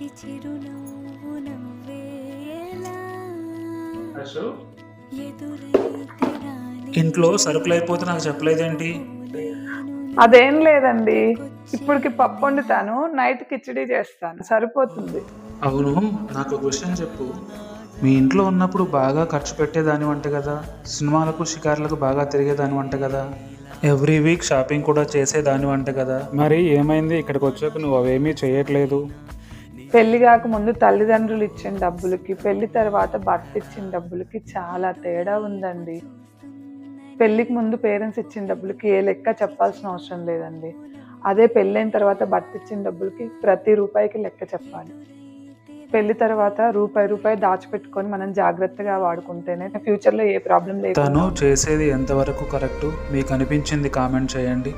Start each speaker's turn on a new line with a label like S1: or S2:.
S1: చిరునవ్వు నవ్వేలా?
S2: ఇంట్లో సరుకులు అయిపోతే నాకు చెప్పలేదేంటి?
S3: అదేం లేదండి. ఇప్పటికి పప్పు వండుతాను నైట్ కిచడీ చేస్తాను. సరిపోతుంది.
S2: అవును నాకు ఒక విషయం చెప్పు. మీ ఇంట్లో ఉన్నప్పుడు బాగా ఖర్చు పెట్టేదాని వంట కదా? సినిమాలకు షికార్లకు బాగా తిరిగేదాని వంట కదా? ఎవ్రీ వీక్ షాపింగ్ కూడా చేసేదాని వంట కదా? మరి ఏమైంది? ఇక్కడికి వచ్చాక నువ్వు అవేమీ చేయట్లేదు.
S3: పెళ్ళి కాకముందు తల్లిదండ్రులు ఇచ్చిన డబ్బులకి పెళ్ళి తర్వాత భర్త ఇచ్చిన డబ్బులకి చాలా తేడా ఉందండి. పెళ్ళికి ముందు పేరెంట్స్ ఇచ్చిన డబ్బులకి ఏ లెక్క చెప్పాల్సిన అవసరం లేదండి. అదే పెళ్ళైన తర్వాత భర్త ఇచ్చిన డబ్బులకి ప్రతి రూపాయికి లెక్క చెప్పాలి. పెళ్ళి తర్వాత రూపాయి రూపాయి దాచిపెట్టుకొని మనం జాగ్రత్తగా వాడుకుంటేనే ఫ్యూచర్లో ఏ ప్రాబ్లం
S2: తను చేసేది ఎంతవరకు కరెక్ట్? మీకు అనిపించింది కామెంట్ చేయండి.